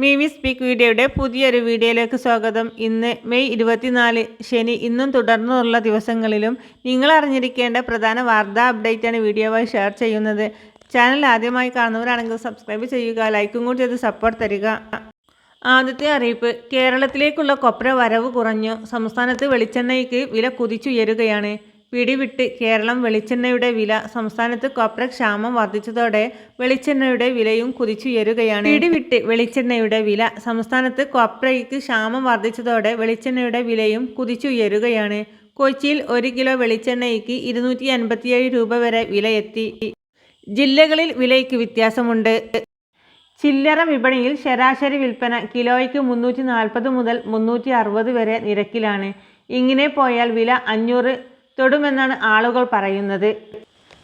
മീവി speak വീഡിയോയുടെ പുതിയൊരു വീഡിയോയിലേക്ക് സ്വാഗതം. ഇന്ന് മെയ് ഇരുപത്തിനാല് ശനി. ഇന്നും തുടർന്നുള്ള ദിവസങ്ങളിലും നിങ്ങൾ അറിഞ്ഞിരിക്കേണ്ട പ്രധാന വാർത്താ അപ്ഡേറ്റാണ് വീഡിയോവായി ഷെയർ ചെയ്യുന്നത്. ചാനൽ ആദ്യമായി കാണുന്നവരാണെങ്കിൽ സബ്സ്ക്രൈബ് ചെയ്യുക ലൈക്കും കൂടി ചെയ്ത് സപ്പോർട്ട് തരിക. ആദ്യത്തെ അറിയിപ്പ് കേരളത്തിലേക്കുള്ള കൊപ്ര വരവ് കുറഞ്ഞു സംസ്ഥാനത്ത് വെളിച്ചെണ്ണയ്ക്ക് വില കുതിച്ചുയരുകയാണ്. പിടിവിട്ട് കേരളം വെളിച്ചെണ്ണയുടെ വില സംസ്ഥാനത്ത് കൊപ്ര ക്ഷാമം വർദ്ധിച്ചതോടെ വെളിച്ചെണ്ണയുടെ വിലയും കുതിച്ചുയരുകയാണ്. പിടിവിട്ട് വെളിച്ചെണ്ണയുടെ വില സംസ്ഥാനത്ത് കൊപ്രയ്ക്ക് ക്ഷാമം വർദ്ധിച്ചതോടെ വെളിച്ചെണ്ണയുടെ വിലയും കുതിച്ചുയരുകയാണ്. കൊച്ചിയിൽ ഒരു കിലോ വെളിച്ചെണ്ണയ്ക്ക് ഇരുന്നൂറ്റി അൻപത്തിയേഴ് രൂപ വരെ വിലയെത്തി. ജില്ലകളിൽ വിലയ്ക്ക് വ്യത്യാസമുണ്ട്. ചില്ലറ വിപണിയിൽ ശരാശരി വിൽപ്പന കിലോയ്ക്ക് മുന്നൂറ്റി നാൽപ്പത് മുതൽ മുന്നൂറ്റി അറുപത് വരെ നിരക്കിലാണ്. ഇങ്ങനെ പോയാൽ വില അഞ്ഞൂറ് തൊടുമെന്നാണ് ആളുകൾ പറയുന്നത്.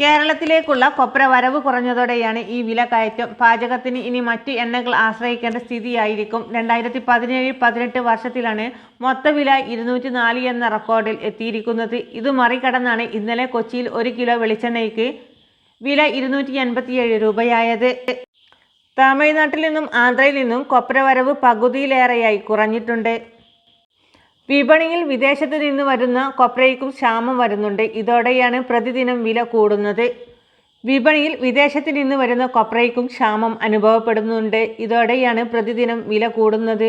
കേരളത്തിലേക്കുള്ള കൊപ്ര വരവ് കുറഞ്ഞതോടെയാണ് ഈ വില കയറ്റം. പാചകത്തിന് ഇനി മറ്റ് എണ്ണകൾ ആശ്രയിക്കേണ്ട സ്ഥിതിയായിരിക്കും. രണ്ടായിരത്തി പതിനേഴ് പതിനെട്ട് വർഷത്തിലാണ് മൊത്തവില ഇരുന്നൂറ്റി നാല് എന്ന റെക്കോർഡിൽ എത്തിയിരിക്കുന്നത്. ഇത് മറികടന്നാണ് ഇന്നലെ കൊച്ചിയിൽ ഒരു കിലോ വെളിച്ചെണ്ണയ്ക്ക് വില ഇരുന്നൂറ്റി എൺപത്തിയേഴ് രൂപയായത്. തമിഴ്നാട്ടിൽ നിന്നും ആന്ധ്രയിൽ നിന്നും കൊപ്ര വരവ് പകുതിയിലേറെയായി കുറഞ്ഞിട്ടുണ്ട്. വിപണിയിൽ വിദേശത്ത് നിന്ന് വരുന്ന കൊപ്രയ്ക്കും ക്ഷാമം വരുന്നുണ്ട്. ഇതോടെയാണ് പ്രതിദിനം വില കൂടുന്നത്. വിപണിയിൽ വിദേശത്ത് നിന്ന് വരുന്ന കൊപ്രയ്ക്കും ക്ഷാമം അനുഭവപ്പെടുന്നുണ്ട്. ഇതോടെയാണ് പ്രതിദിനം വില കൂടുന്നത്.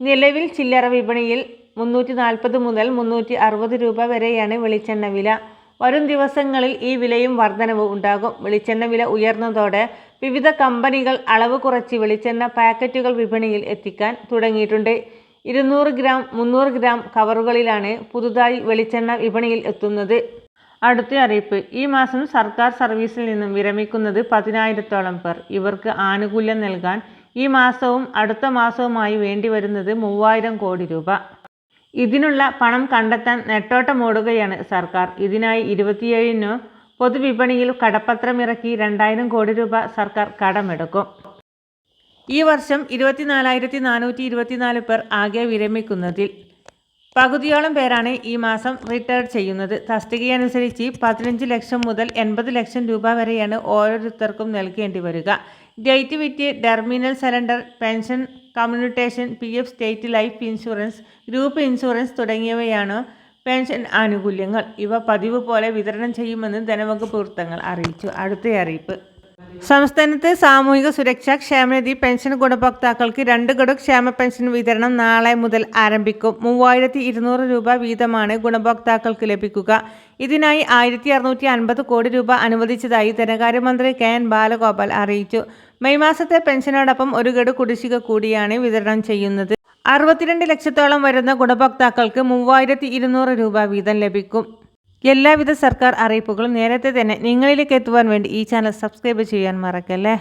നിലവിൽ ചില്ലറ വിപണിയിൽ മുന്നൂറ്റി നാൽപ്പത് മുതൽ മുന്നൂറ്റി അറുപത് രൂപ വരെയാണ് വെളിച്ചെണ്ണ വില. വരും ദിവസങ്ങളിൽ ഈ വിലയും വർധനവ് ഉണ്ടാകും. വെളിച്ചെണ്ണ വില ഉയർന്നതോടെ വിവിധ കമ്പനികൾ അളവ് കുറച്ച് വെളിച്ചെണ്ണ പാക്കറ്റുകൾ വിപണിയിൽ എത്തിക്കാൻ തുടങ്ങിയിട്ടുണ്ട്. ഇരുന്നൂറ് ഗ്രാം മുന്നൂറ് ഗ്രാം കവറുകളിലാണ് പുതുതായി വെളിച്ചെണ്ണ വിപണിയിൽ എത്തുന്നത്. അടുത്ത അറിയിപ്പ്. ഈ മാസം സർക്കാർ സർവീസിൽ നിന്നും വിരമിക്കുന്നത് പതിനായിരത്തോളം പേർ. ഇവർക്ക് ആനുകൂല്യം നൽകാൻ ഈ മാസവും അടുത്ത മാസവുമായി വേണ്ടിവരുന്നത് മൂവായിരം കോടി രൂപ. ഇതിനുള്ള പണം കണ്ടെത്താൻ നെട്ടോട്ടമോടുകയാണ് സർക്കാർ. ഇതിനായി ഇരുപത്തിയേഴിനോ പൊതുവിപണിയിൽ കടപ്പത്രമിറക്കി രണ്ടായിരം കോടി രൂപ സർക്കാർ കടമെടുക്കും. ഈ വർഷം ഇരുപത്തിനാലായിരത്തി നാനൂറ്റി ഇരുപത്തിനാല് പേർ ആകെ വിരമിക്കുന്നതിൽ പകുതിയോളം പേരാണ് ഈ മാസം റിട്ടയർ ചെയ്യുന്നത്. തസ്തികയനുസരിച്ച് പതിനഞ്ച് ലക്ഷം മുതൽ എൺപത് ലക്ഷം രൂപ വരെയാണ് ഓരോരുത്തർക്കും നൽകേണ്ടി വരിക. ഡേറ്റ് വിറ്റ് terminal surrender pension commutation P F state life insurance group insurance തുടങ്ങിയവയാണ് പെൻഷൻ ആനുകൂല്യങ്ങൾ. ഇവ പതിവ് പോലെ വിതരണം ചെയ്യുമെന്ന് ധനവകുപ്പ് വൃത്തങ്ങൾ അറിയിച്ചു. അടുത്ത അറിയിപ്പ്. സംസ്ഥാനത്ത് സാമൂഹിക സുരക്ഷാ ക്ഷേമനിധി പെൻഷൻ ഗുണഭോക്താക്കൾക്ക് രണ്ട് ഗഡു ക്ഷേമ പെൻഷൻ വിതരണം നാളെ മുതൽ ആരംഭിക്കും. മൂവായിരത്തി ഇരുന്നൂറ് രൂപ വീതമാണ് ഗുണഭോക്താക്കൾക്ക് ലഭിക്കുക. ഇതിനായി ആയിരത്തി അറുന്നൂറ്റി അൻപത് കോടി രൂപ അനുവദിച്ചതായി ധനകാര്യമന്ത്രി കെ എൻ ബാലഗോപാൽ അറിയിച്ചു. മെയ് മാസത്തെ പെൻഷനോടൊപ്പം ഒരു ഗഡു കുടിശ്ശിക കൂടിയാണ് വിതരണം ചെയ്യുന്നത്. അറുപത്തിരണ്ട് ലക്ഷത്തോളം വരുന്ന ഗുണഭോക്താക്കൾക്ക് മൂവായിരത്തി ഇരുന്നൂറ് രൂപ വീതം ലഭിക്കും. എല്ലാവിധ സർക്കാർ അറിയിപ്പുകളും നേരത്തെ തന്നെ നിങ്ങളിലേക്ക് എത്തുവാൻ വേണ്ടി ഈ ചാനൽ സബ്സ്ക്രൈബ് ചെയ്യാൻ മറക്കല്ലേ?